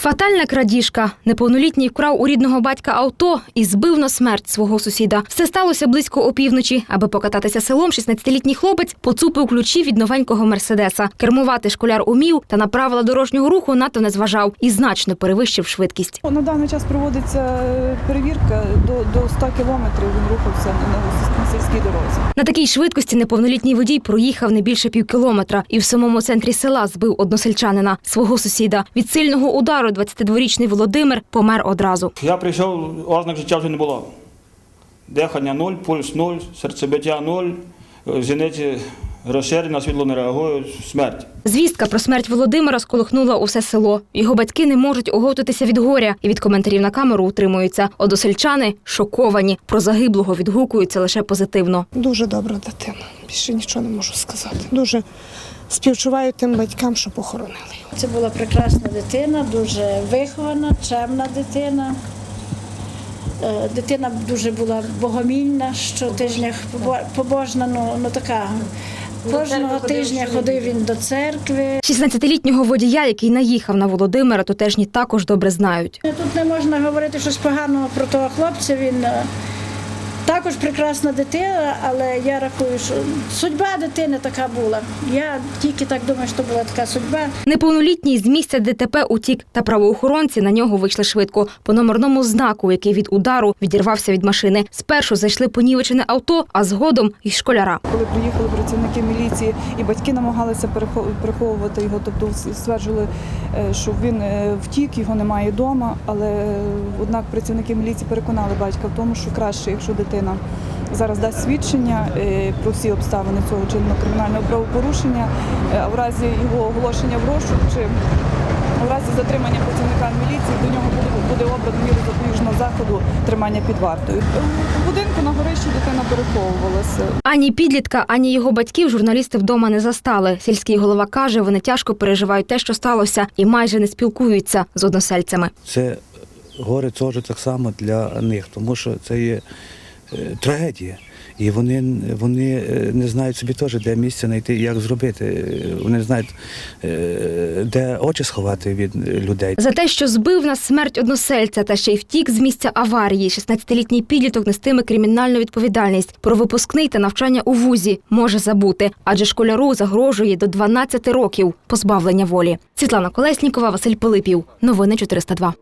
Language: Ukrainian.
Фатальна крадіжка. Неповнолітній вкрав у рідного батька авто і збив на смерть свого сусіда. Все сталося близько опівночі. Аби покататися селом, 16-літній хлопець поцупив ключі від новенького мерседеса. Кермувати школяр умів та на правила дорожнього руху надто не зважав і значно перевищив швидкість. На даний час проводиться е, перевірка до, до 100 кілометрів. Він рухався на сільській дорозі. На такій швидкості неповнолітній водій проїхав не більше півкілометра і в самому центрі села збив односельчанина, свого сусіда. Від сильного удару 22-річний Володимир помер одразу. Я прийшов, ознак життя вже не було. Дихання нуль, пульс нуль, серцебиття нуль, зіниці розширені, світло не реагують, смерть. Звістка про смерть Володимира сколихнула усе село. Його батьки не можуть оговтатися від горя і від коментарів на камеру утримуються. Односельчани шоковані. Про загиблого відгукуються лише позитивно. Дуже добра дитина. Більше нічого не можу сказати. Дуже співчуваю тим батькам, що похоронили його. Це була прекрасна дитина, дуже вихована, чемна дитина. Е, Дитина дуже була богомільна, щотижня побо- побожна, ну, ну така. Кожного тижня ходив він до церкви. 16-літнього водія, який наїхав на Володимира, тутешні також добре знають. Тут не можна говорити щось поганого про того хлопця. Він е, також прекрасна дитина, але я рахую, що судьба дитини така була. Я тільки так думаю, що була така судьба. Неповнолітній з місця ДТП утік, та правоохоронці на нього вийшли швидко. По номерному знаку, який від удару відірвався від машини. Спершу зайшли понівечене авто, а згодом і школяра. Коли приїхали працівники міліції і батьки намагалися приховувати його, тобто стверджували, е, що він е, втік, його немає вдома. Але е, однак працівники міліції переконали батька в тому, що краще, якщо дитина зараз дасть свідчення е, про всі обставини цього чинного кримінального правопорушення, е, а в разі його оголошення в розшук чи в разі затримання працівника міліції до нього буде, обрано міру запобіжного заходу тримання під вартою. У будинку на горищі дитина переховувалася. Ані підлітка, ані його батьків журналісти вдома не застали. Сільський голова каже, вони тяжко переживають те, що сталося, і майже не спілкуються з односельцями. це горе теж так само для них, тому що це є е, трагедія. І вони, вони е, не знають собі теж, де місце знайти, як зробити. Е, Вони не знають, е, де очі сховати від людей. За те, що збив на смерть односельця та ще й втік з місця аварії, 16-літній підліток нестиме кримінальну відповідальність. Про випускний та навчання у вузі може забути, адже школяру загрожує до 12 років позбавлення волі. Світлана Колеснікова, Василь Пилипів. Новини 402.